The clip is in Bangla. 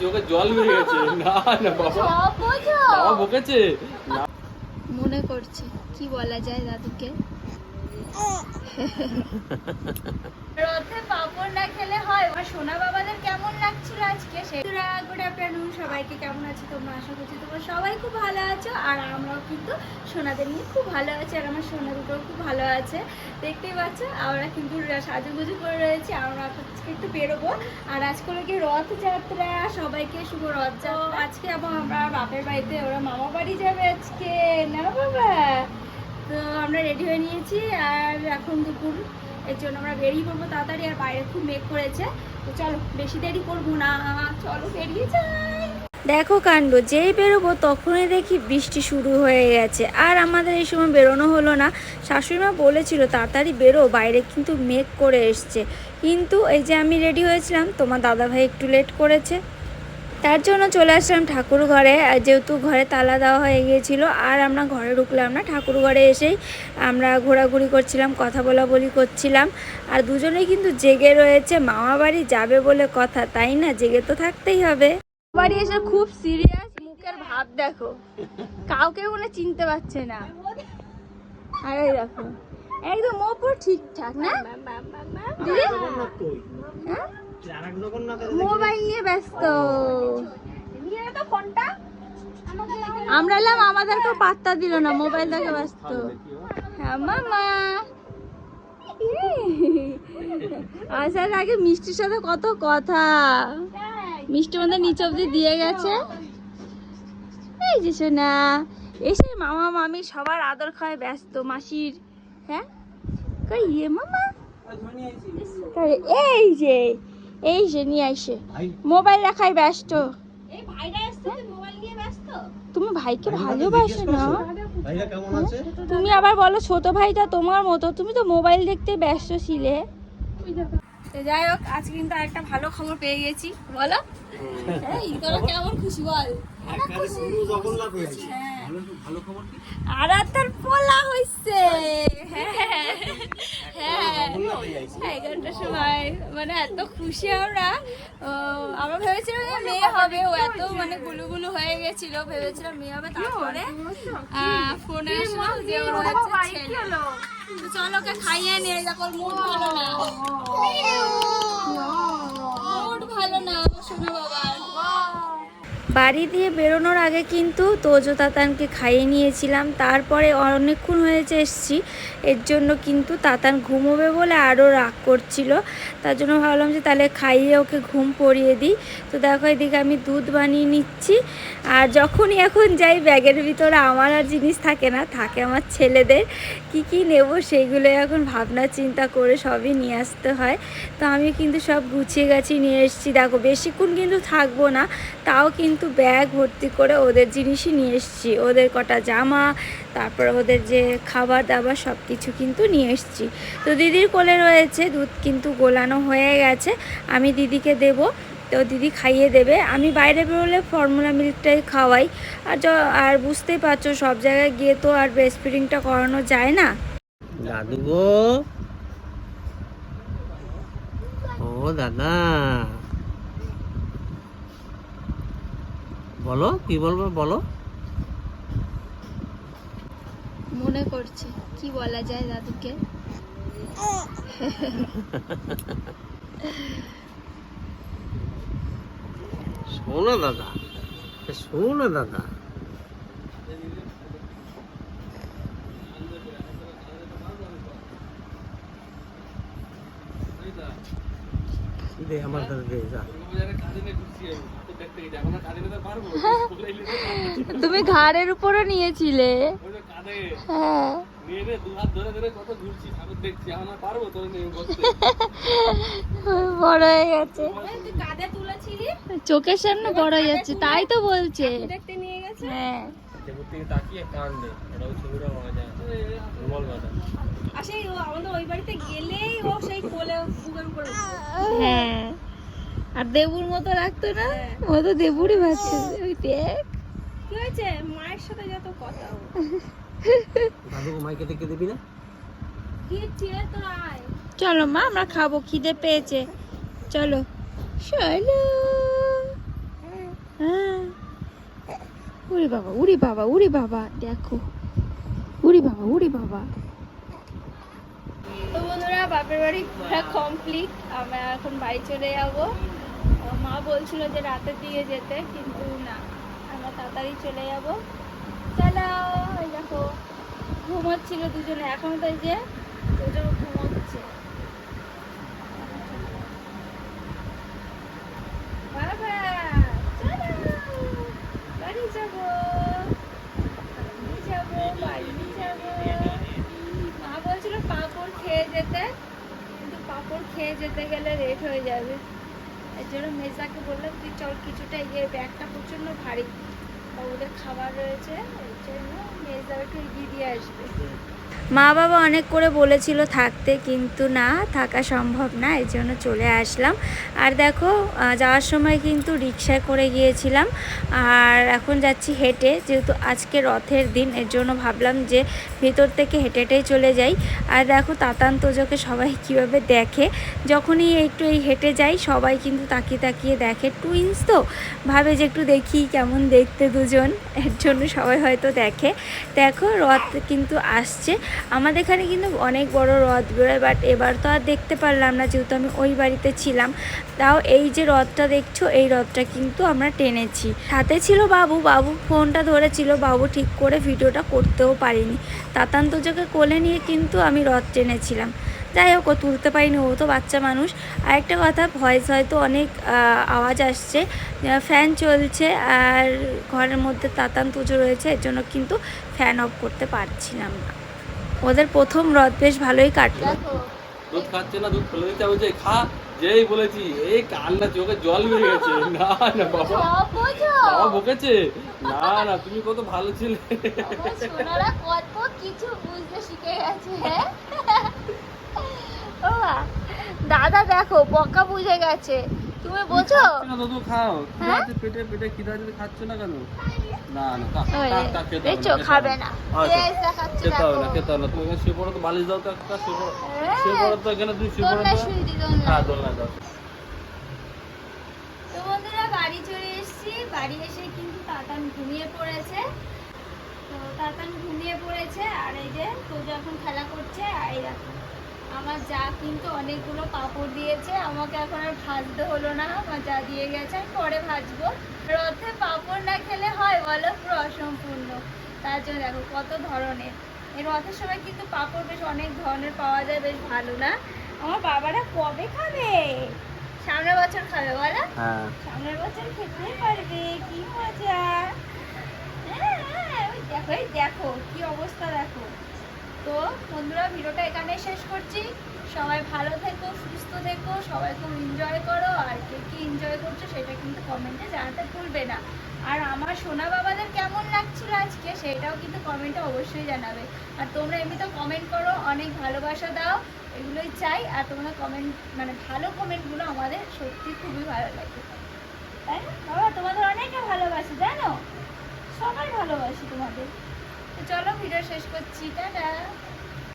চোখে জল বেরিয়ে গেছে। না না বাবা। বাবা বকেছে মনে করছে কি বলা যায় দাদুকে? রথে পাপড় না খেলে হয়? আমার সোনা বাবাদের কেমন লাগছিল আজকে? সেটা গুড আফটারনুন, সবাইকে কেমন আছে তোমরা? আশা করছি তোমরা সবাই খুব ভালো আছো, আর আমরাও কিন্তু সোনাদের নিয়ে খুব ভালো আছি, আর আমার সোনা দুটো খুব ভালো আছে। দেখতেই পাচ্ছ, আমরা কিন্তু সাজুগুজু করে রয়েছি, আমরা আজকে একটু বেরোবো। আর আজকে হলো রথযাত্রা, সবাইকে শুভ রথযাত্রা। আজকে আবার আমরা বাপের বাড়িতে, ওরা মামা বাড়ি যাবে আজকে, না বাবা? তো আমরা রেডি হয়ে নিয়েছি আর এখন দুপুর। এর জন্য আমরা বেরিয়ে পড়ব তাড়াতাড়ি আর বাইরে খুব মেঘ করেছে। তো চলো, বেশি দেরি করব না। চলো, বেরিয়ে যাই। দেখো কাণ্ড, যেই বেরোবো তখনই দেখি বৃষ্টি শুরু হয়ে গেছে। আর আমাদের এই সময় বেরোনো হলো না। শাশুড়িমা বলেছিল, তাড়াতাড়ি বেরো, বাইরে কিন্তু মেঘ করে এসছে। কিন্তু এই যে আমি রেডি হয়েছিলাম, তোমার দাদাভাই একটু লেট করেছে। তার জন্য চলে আসলাম ঠাকুর ঘরে। যেহেতু ঘরে তালা দেওয়া হয়ে গিয়েছিল আর আমরা ঘরে ঢুকলাম না। ঠাকুর ঘরে এসেই আমরা ঘোরাঘুরি করছিলাম কথা বলা বলি করছিলাম। আর দুজনেই কিন্তু জেগে রয়েছে মামা বাড়ি যাবে বলে কথা তাই না? জেগে তো থাকতেই হবে। বাড়ি এসে খুব সিরিয়াস মুখের ভাব দেখো। কাউকে মনে চিনতে পারছে না। আরে দেখো একদম ওপর ঠিকঠাক না? দিদি? হ্যাঁ? মোবাইল নিয়ে ব্যস্ত। আমরা এলাম আমাদেরকে পাত্তা দিল না মোবাইল দেখে ব্যস্ত। হ্যাঁ মামা। আসার আগে মিষ্টির সাথে কত কথা? মিষ্টি আমাদের নিচে অব্দি দিয়ে গেছে। এই যে শোনা এসে মামা মামি সবার আদর খায় ব্যস্ত মাসির। হ্যাঁ? কই ইয়ে মামা? এই যে এই যে নিয়ে আইসে। মোবাইল রাখাই ব্যস্ত। তুমি ভাইকে ভালোবাসো না? তুমি আবার বলো ছোট ভাইটা তোমার মতো? তুমি তো মোবাইল দেখতে ব্যস্ত ছিলে। তো যাই হোক আজ কিন্তু একটা ভালো খবর পেয়ে গেছি। বলো। এই তোরা কেমন খুশি বল? হ্যাঁ। আর আর তার পোলা হইছে। হ্যাঁ হ্যাঁ এগারোটার সময়। মানে এত খুশি আমরা। ও, আমরা ভেবেছিলাম যে মেয়ে হবে। ও এত মানে গুলু গুলু হয়ে গেছিল। ভেবেছিলাম মেয়ে হবে তারপরে ফোনে আসলো যে ওর হচ্ছে ছেলে। চলো ওকে খাইয়ে নিয়ে দেখো ওর মুড ভালো না। বাড়ি দিয়ে বেরোনোর আগে কিন্তু তোজো তাতানকে খাইয়ে নিয়েছিলাম। তারপরে অনেকক্ষণ হয়েছে এসছি। এর জন্য কিন্তু তাতান ঘুমোবে বলে আরও রাগ করছিল। তার জন্য ভাবলাম যে তাহলে খাইয়ে ওকে ঘুম পড়িয়ে দিই। তো দেখো এদিকে আমি দুধ বানিয়ে নিচ্ছি। আর যখনই এখন যাই, ব্যাগের ভিতরে আমার আর জিনিস থাকে না, থাকে আমার ছেলেদের। কি কি নেব সেইগুলো এখন ভাবনা চিন্তা করে সবই নিয়ে আসতে হয়। তো আমি কিন্তু সব গুছিয়ে গাছিয়ে নিয়ে এসেছি। দেখো বেশিক্ষণ কিন্তু থাকব না, তাও কিন্তু ব্যাগ ভর্তি করে ওদের জিনিসই নিয়ে এসেছি। ওদের কটা জামা, তারপর ওদের যে খাবার দাবার সব কিছু কিন্তু নিয়ে এসেছি। তো দিদির কোলে রয়েছে, দুধ কিন্তু গোলানো হয়ে গেছে। আমি দিদিকে দেব, তো দিদি খাইয়ে দেবে। আমি বাইরে বেরোলে ফর্মুলা মিল্কটাই খাওয়াই। আর আর বুঝতেই পারছ, সব জায়গায় গিয়ে তো আর ব্রেস্ট ফিডিংটা করানো যায় না। দাদু গো। ও দাদা। বলো কি বলব বলো? মনে করছে কি বলা যায় দাদুকে? শোনো দাদা শোনো দাদা। দে আমার দাদা দে যা। তুমি ঘাড়ের উপরও নিয়েছিলে। হ্যাঁ। বড় হয়ে গেছে। চোখের সামনে বড় হয়ে যাচ্ছে তাই তো বলছে। হ্যাঁ। হ্যাঁ। আর দেবুর মতো রাখতো না? ও তো দেবুরই বাচ্চা ওই দেখ। দাদু মাইকে দেখে দিবি না? চলো মা আমরা খাব খিদে পেয়েছে। চলো। চলো। উরি বাবা উরি বাবা উরি বাবা দেখো। উরি বাবা উরি বাবা। তো বন্ধুরা বাপের বাড়ি ঘোরা কমপ্লিট আমরা এখন বাড়ি চলে যাব। মা বলছিল যে রাতের দিকে যেতে, কিন্তু না। আমরা তাড়াতাড়ি চলে যাব। চলো, এই দেখো, ঘুমোচ্ছিল দুজনে। এখন তো যে দুজন ঘুমোচ্ছে। মা বলছিল পাঁপড় খেয়ে যেতে, কিন্তু পাঁপড় খেয়ে যেতে গেলে লেট হয়ে যাবে। এর জন্য মেজাকে বললাম তুই চল কিছুটা ইয়ে ব্যাগটা প্রচণ্ড ভারী। ওদের খাবার রয়েছে, এর জন্য মেজদাকে এগিয়ে দিয়ে আসবে। মা বাবা অনেক করে বলেছিল থাকতে, কিন্তু না, থাকা সম্ভব না, এই জন্য চলে আসলাম। আর দেখো যাওয়ার সময় কিন্তু রিক্সায় করে গিয়েছিলাম। আর এখন যাচ্ছি হেঁটে, যেহেতু আজকে রথের দিন, এর জন্য ভাবলাম যে ভেতর থেকে হেঁটে হেঁটেই চলে যাই। আর দেখো, তাতান তোজোকে সবাই কীভাবে দেখে? যখনই একটু এই হেঁটে যাই, সবাই কিন্তু তাকিয়ে তাকিয়ে দেখে। টুইন্স তো? ভাবে যে একটু দেখি কেমন দেখতে দুজন, এর জন্য সবাই হয়তো দেখে। দেখো, রথ কিন্তু আসছে। আমাদের এখানে কিন্তু অনেক বড় রথ বেরোয় বাট এবার তো আর দেখতে পারলাম না যেহেতু আমি ওই বাড়িতে ছিলাম। তাও এই যে রথটা দেখছ, এই রথটা কিন্তু আমরা টেনেছি। সাথে ছিল বাবু বাবু ফোনটা ধরেছিল, বাবু ঠিক করে ভিডিওটা করতেও পারিনি। তাতান্ত তোজোকে কোলে নিয়ে কিন্তু আমি রথ টেনেছিলাম। যাই হোক, ও তুলতে পারিনি, ও তো বাচ্চা মানুষ। আরেকটা কথা, ভয়েস হয়তো অনেক আওয়াজ আসছে। ফ্যান চলছে, আর ঘরের মধ্যে তাতান পুজো রয়েছে, এর জন্য কিন্তু ফ্যান অফ করতে পারছিলাম না। ওদের প্রথম রথ বেশ ভালোই কাটলো। দুধ খাচ্ছে না দুধ ফেলে দিতে বলছে খা যেই বলেছি এই কান্না চোখে জল বেরিয়ে গেছে। না না বাবা। বাবা বকেছে? না না তুমি কত ভালো ছিলে। সোনারা কত কিছু বুঝতে শিখে গেছে হ্যাঁ? ও দাদা দেখো বকা বুঝে গেছে। তুমি বোঝো? না দাদু খাও। খিদে হ্যাঁ? পেটে পেটে খিদে আছে খাচ্ছ না কেন? না না না, দেখছ খাবে না। আচ্ছা, খেতে হবে না খেতে হবে না। তুমি শুয়ে পড়ো তো বালিশ দাও তো একটা শুয়ে পড়ো। শুয়ে পড়ো তো এখানে তুমি শুয়ে পড়ো তো। হ্যাঁ দোলনা দাও। তো বন্ধুরা বাড়ি চলে এসেছি। বাড়ি এসে কিন্তু তাতান ঘুমিয়ে পড়েছে। তো তাতান ঘুমিয়ে পড়েছে আর এই যে তোজো এখন খেলা করছে আর এই দেখো। আমার যা কিন্তু অনেকগুলো পাপড় দিয়েছে আমাকে এখন আর ভাজতে হলো না আমার যা দিয়ে গেছে আমি পরে ভাজবো। রথে পাপড় না খেলে হয় বলো? পুরো অসম্পূর্ণ। তার জন্য দেখো কত ধরনের। এই রথের সময় কিন্তু পাপড় বেশ অনেক ধরনের পাওয়া যায় বেশ ভালো না? আমার বাবারা কবে খাবে? সামনের বছর খাবে বলো? হ্যাঁ। সামনের বছর খেতে পারবে কি মজা। হ্যাঁ, হ্যাঁ, দেখো দেখো কি বন্ধুরা, ভিডিওটা এখানে শেষ করছি। সবাই ভালো থেকো, সুস্থ থেকো সবাই খুব এনজয় করো, আর কে কি এনজয় করছ সেটা কিন্তু কমেন্টে জানাতে ভুলবে না। আর আমার সোনা বাবাদের কেমন লাগছিল আজকে সেটাও কিন্তু কমেন্টে অবশ্যই জানাবে। আর তোমরা এমনিতেও কমেন্ট করো, অনেক ভালোবাসা দাও, এগুলোই চাই। আর তোমরা কমেন্ট মানে ভালো কমেন্টগুলো আমাদের সত্যি খুবই ভালো লাগে। তাই না? বাবা, তোমাদের অনেকে ভালোবাসি, জানো? সবাই ভালোবাসি তোমাদের। তো চলো, ভিডিও শেষ করছি, টাটা।